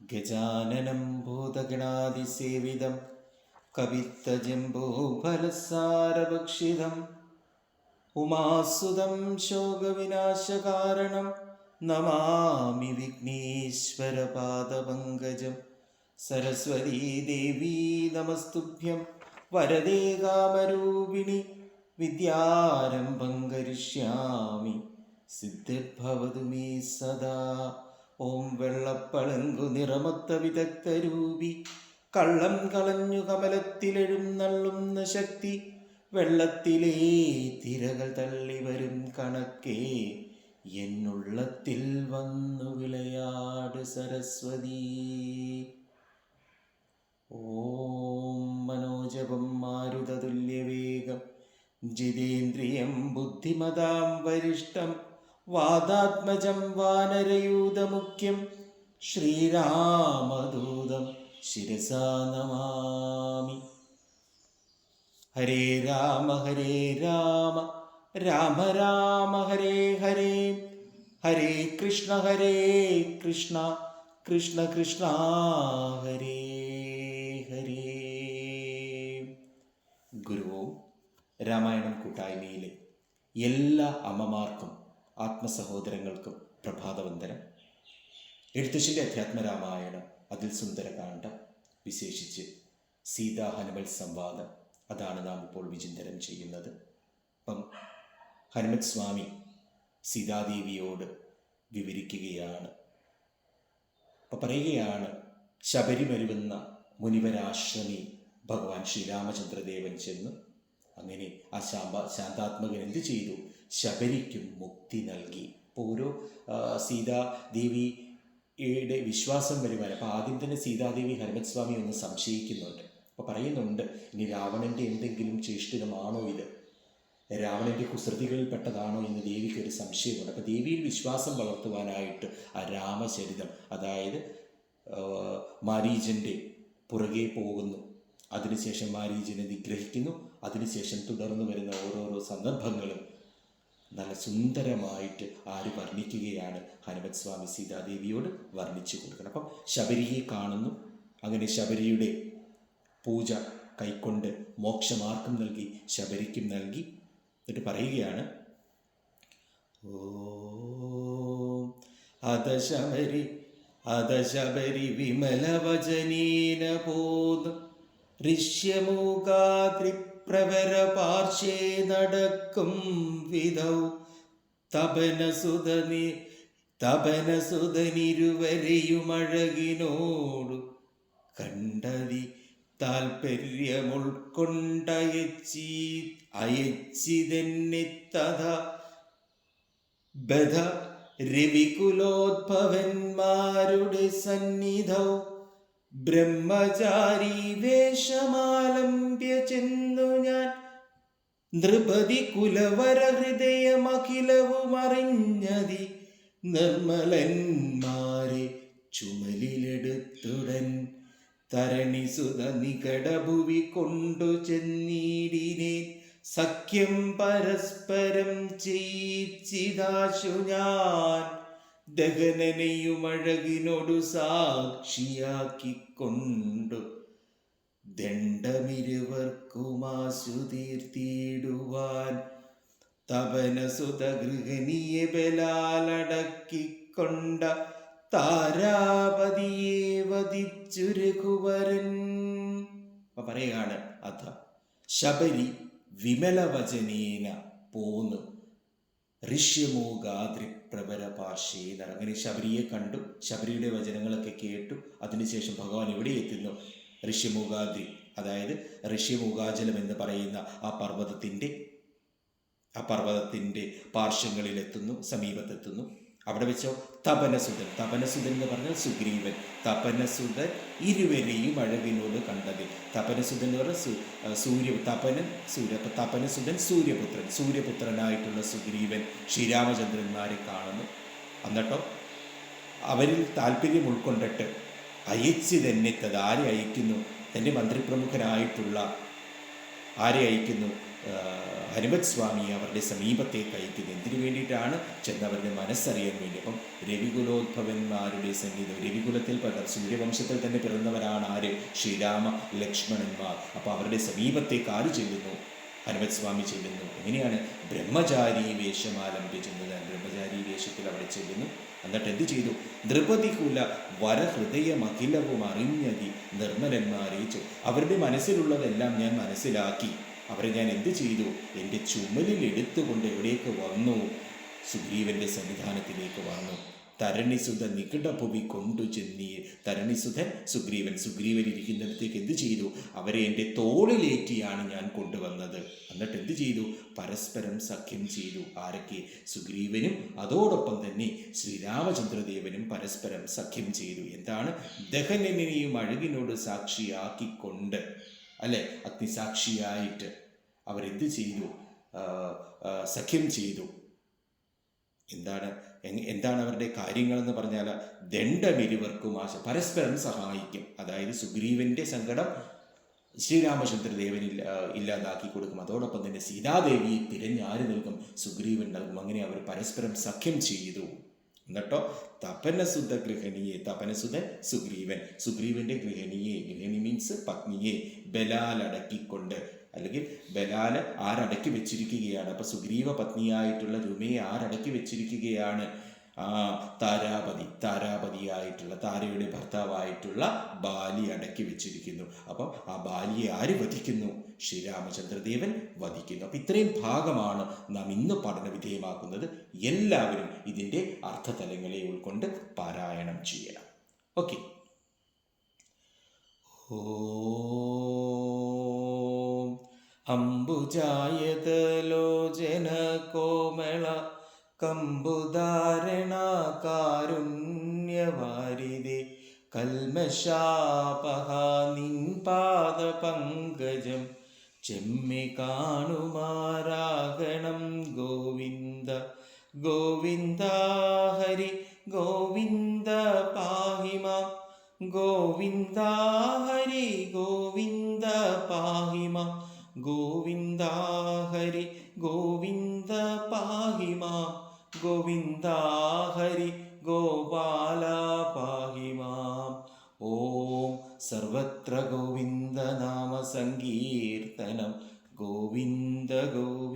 ഗജാനനം ഭൂതഗണാതിസേവിതം കവിത്തജംബൂഫലസാരഭക്ഷിതം ഉമാസുതം ശോകവിനാശകാരണം നമാമി വിഘ്നേശ്വരപാദപങ്കജം സരസ്വതീ ദേവീ നമസ്തുഭ്യം. വരദേ കാമരൂപിണി വിദ്യാരംഭം കരിഷ്യാമി സിദ്ധിർഭവതു മേ സദാ. ഓം വെള്ളപ്പളങ്കു നിറമൊത്ത വിദഗ്ധരൂപി. കള്ളം കളഞ്ഞു കമലത്തിലെഴുന്നള്ളുന്ന ശക്തി. വെള്ളത്തിലേ തിരകൾ തള്ളി വരും കണക്കേ. എന്നുള്ളത്തിൽ വന്നു വിളയാട് സരസ്വതി. ഓം മനോജപം മാരുതതുല്യവേഗം. ജിതേന്ദ്രിയം ബുദ്ധിമതാം വരിഷ്ടം. വാദാത്മജം വാനരയൂതമുഖ്യം. ശ്രീരാമദൂതം ശിരസാ നമാമി. ഹരേ രാമ ഹരേ രാമ. രാമ രാമ ഹരേ ഹരേ. ഹരേ കൃഷ്ണ ഹരേ കൃഷ്ണ. കൃഷ്ണ കൃഷ്ണ ഹരേ. രാമായണം കൂട്ടായ്മയിലെ എല്ലാ അമ്മമാർക്കും ആത്മസഹോദരങ്ങൾക്കും പ്രഭാതവന്ദനം. എഴുത്തച്ഛന്റെ അധ്യാത്മരാമായണം അതിൽ സുന്ദരകാന്ഡ വിശേഷിച്ച് സീതാ ഹനുമൽ സംവാദം അതാണ് നാം ഇപ്പോൾ വിചിന്തനം ചെയ്യുന്നത്. അപ്പം ഹനുമത് സ്വാമി സീതാദേവിയോട് വിവരിക്കുകയാണ്. അപ്പം പറയുകയാണ് ശബരിമരുവെന്ന മുനിവരാശ്രമി ഭഗവാൻ ശ്രീരാമചന്ദ്രദേവൻ ചെന്ന് അങ്ങനെ ആ ശാമ്പ ശാന്താത്മകൻ എന്ത് ചെയ്തു? ശബരിക്കും മുക്തി നൽകി. ഇപ്പോൾ ഓരോ സീതാദേവി യുടെ വിശ്വാസം വരുവാൻ അപ്പോൾ ആദ്യം തന്നെ സീതാദേവി ഹരമത് സ്വാമി ഒന്ന് സംശയിക്കുന്നുണ്ട്. അപ്പോൾ പറയുന്നുണ്ട് ഇനി രാവണന്റെ എന്തെങ്കിലും ചേഷ്ടിതമാണോ ഇത്? രാവണന്റെ കുസൃതികളിൽ പെട്ടതാണോ എന്ന് ദേവിക്ക് ഒരു സംശയമുണ്ട്. അപ്പോൾ ദേവിയിൽ വിശ്വാസം വളർത്തുവാനായിട്ട് ആ രാമചരിതം അതായത് മാരീജന്റെ പുറകെ പോകുന്നു. അതിനുശേഷം മാരീജിനെ നിഗ്രഹിക്കുന്നു. അതിനുശേഷം തുടർന്ന് വരുന്ന ഓരോരോ സന്ദർഭങ്ങളും നല്ല സുന്ദരമായിട്ട് ആര് വർണിക്കുകയാണ് ഹനുമത് സ്വാമി സീതാദേവിയോട് വർണിച്ചു കൊടുക്കണം. അപ്പം ശബരിയെ കാണുന്നു. അങ്ങനെ ശബരിയുടെ പൂജ കൈക്കൊണ്ട് മോക്ഷമാർക്കും നൽകി ശബരിക്കും നൽകി എന്നിട്ട് പറയുകയാണ് ഓ അത ശബരി അത ശബരി വിമല വിമലവചനീന പോത് ഋഷ്യമൂകാത്രിപ്രവര പാർശ്വേ നടക്കും വിധൗ. തപനസുതനി തപനസുതനിരുവരെയുമഴകിനോടു കണ്ടതി താൽപര്യമുൾക്കൊണ്ടയച്ചി അയച്ചിതെന്നിത്തത ബധ രവികുലോദ്ഭവന്മാരുടെ സന്നിധൗ. ബ്രഹ്മചാരി വേഷമാലംബ്യ ചെന്നു ഞാൻ. നൃപതി കുലവര ഹൃദയമഖിലവും അറിഞ്ഞതി. നിർമ്മലന്മാരെ ചുമലിലെടുത്തുടൻ. തരണിസുത നികടഭുവി കൊണ്ടു ചെന്നീടിനെ. സഖ്യം പരസ്പരം ചെയ്യിച്ചിതാശു ഞാൻ. ദഹനനെയുമഴകിനോടു സാക്ഷിയാക്കിക്കൊണ്ടു. ദണ്ഡമിരുവർക്കുമാശു തപനസുതഗൃഹിണിയെ തപനസുത ബലാലടക്കിക്കൊണ്ട താരാപതിയെ വധിച്ചു രഘുവരൻ അപ്പൊ പറയുകയാണ് അഥ ശബരി വിമലവചനേന പോന്നു. ഋഷ്യമൂകാദ്രിപ്രവര ഭാഷയിൽ അങ്ങനെ ശബരിയെ കണ്ടു ശബരിയുടെ വചനങ്ങളൊക്കെ കേട്ടു. അതിനുശേഷം ഭഗവാൻ എവിടെ എത്തുന്നു? ഋഷിമുഖാദ്രി അതായത് ഋഷിമുഖാചലം എന്ന് പറയുന്ന ആ പർവതത്തിന്റെ ആ പർവതത്തിന്റെ പാർശ്വങ്ങളിലെത്തുന്നു സമീപത്തെത്തുന്നു. അവിടെ വെച്ചോ? തപനസുതൻ തപനസുതൻ എന്ന് പറഞ്ഞാൽ സുഗ്രീവൻ. തപനസുതൻ ഇരുവരെയും അഴകിനോട് കണ്ടത്. തപനസുതൻ എന്ന് പറഞ്ഞാൽ സൂര്യ തപനൻ സൂര്യ തപനസുതൻ സൂര്യപുത്രൻ. സൂര്യപുത്രനായിട്ടുള്ള സുഗ്രീവൻ ശ്രീരാമചന്ദ്രന്മാരെ കാണുന്നു. എന്നിട്ടോ? അവരിൽ താല്പര്യം ഉൾക്കൊണ്ടിട്ട് അയച്ചു തന്നെ ആരെ അയക്കുന്നു. തന്റെ മന്ത്രിപ്രമുഖനായിട്ടുള്ള ആരെ അയക്കുന്നു? ഹനുമത് സ്വാമിയെ അവരുടെ സമീപത്തേക്ക് അയക്കുന്നു. എന്തിനു വേണ്ടിയിട്ടാണ്? ചെന്നവരുടെ മനസ്സറിയാൻ വേണ്ടി. അപ്പം രവികുലോദ്ഭവന്മാരുടെ സംഗീതം രവികുലത്തിൽ പകർ സൂര്യവംശത്തിൽ തന്നെ പിറന്നവരാണ് ആര്? ശ്രീരാമ ലക്ഷ്മണന്മാർ. അപ്പോൾ അവരുടെ സമീപത്തേക്ക് ആര് ചെല്ലുന്നു? ഹനുമത് സ്വാമി ചെല്ലുന്നു. എങ്ങനെയാണ്? ബ്രഹ്മചാരി വേഷം വേഷമാലംബിച്ചെന്നത് ബ്രഹ്മചാരി വേഷത്തിൽ അവിടെ ചെല്ലുന്നു. എന്നിട്ട് എന്ത് ചെയ്തു? നൃപതികുല വരഹൃദയമഖിലവും അറിഞ്ഞതി നിർമ്മലന്മാരെ ചൊ അവരുടെ മനസ്സിലുള്ളതെല്ലാം ഞാൻ മനസ്സിലാക്കി. അവരെ ഞാൻ എന്ത് ചെയ്തു? എന്റെ ചുമലിൽ എടുത്തുകൊണ്ട് എവിടേക്ക് വന്നു? സുഗ്രീവന്റെ സന്നിധാനത്തിലേക്ക് വന്നു. തരണിസുധ നികടഭുവി കൊണ്ടു ചെന്നീ തരണിസുധൻ സുഗ്രീവൻ സുഗ്രീവൻ ഇരിക്കുന്നിടത്തേക്ക് എന്ത് ചെയ്തു? അവരെ എന്റെ തോളിലേറ്റിയാണ് ഞാൻ കൊണ്ടുവന്നത്. എന്നിട്ട് എന്ത് ചെയ്തു? പരസ്പരം സഖ്യം ചെയ്തു. ആരൊക്കെ? സുഗ്രീവനും അതോടൊപ്പം തന്നെ ശ്രീരാമചന്ദ്രദേവനും പരസ്പരം സഖ്യം ചെയ്തു. എന്താണ്? ദഹനനെയും അഴകിനോട് സാക്ഷിയാക്കിക്കൊണ്ട്. അല്ലെ? അഗ്നിസാക്ഷിയായിട്ട് അവരെന്ത് ചെയ്തു? സഖ്യം ചെയ്തു. എന്താണ്? എന്താണ് അവരുടെ കാര്യങ്ങളെന്ന് പറഞ്ഞാൽ ദണ്ഡമിരുവർക്കും ആശ പരസ്പരം സഹായിക്കും. അതായത് സുഗ്രീവന്റെ സങ്കടം ശ്രീരാമചന്ദ്രദേവൻ ഇല്ല ഇല്ലാതാക്കി കൊടുക്കും. അതോടൊപ്പം തന്നെ സീതാദേവിയെ തിരഞ്ഞാര് നൽകും സുഗ്രീവൻ നൽകും. അങ്ങനെ അവർ പരസ്പരം സഖ്യം ചെയ്തു. എന്നിട്ടോ? തപനസുത ഗൃഹിണിയെ തപനസുതൻ സുഗ്രീവൻ. സുഗ്രീവന്റെ ഗൃഹിണിയെ ഗൃഹിണി മീൻസ് പത്നിയെ ബലാലടക്കിക്കൊണ്ട് അല്ലെങ്കിൽ ബലാൽ ആരടക്കി വെച്ചിരിക്കുകയാണ്. അപ്പൊ സുഗ്രീവ പത്നിയായിട്ടുള്ള രുമയെ ആരടക്കി വെച്ചിരിക്കുകയാണ്. ആ താരാപതി താരാപതിയായിട്ടുള്ള താരയുടെ ഭർത്താവായിട്ടുള്ള ബാലി അടക്കി വെച്ചിരിക്കുന്നു. അപ്പം ആ ബാലിയെ ആര് വധിക്കുന്നു? ശ്രീരാമചന്ദ്രദേവൻ വധിക്കുന്നു. അപ്പം ഇത്രയും ഭാഗമാണ് നാം ഇന്ന് പഠന വിധേയമാക്കുന്നത് എല്ലാവരും ഇതിന്റെ അർത്ഥതലങ്ങളെ ഉൾക്കൊണ്ട് പാരായണം ചെയ്യണം. ഓക്കെ. ഓം അംബുജായതലോചന കോമള കമ്പുധാരണ കാരുണ്യവാരിതേ. കൽമശാപഹ നിൻ പാദപങ്കജം ചെമ്മി കാണുമാരാകണം ഗോവിന്ദ. ഗോവിന്ദ ഹരി ഗോവിന്ദ പാഹിമ. ഗോവിന്ദ ഹരി ഗോവിന്ദ പാഹിമാം. ഗോവിന്ദ ഹരി ഗോവിന്ദ പാഹിമാം ഗോവിന്ദ ഹരി ഗോപാല പാഹിമാം ഓം സർവത്ര ഗോവിന്ദ നാമ സങ്കീർത്തനം ഗോവിന്ദ ഗോവിന്ദ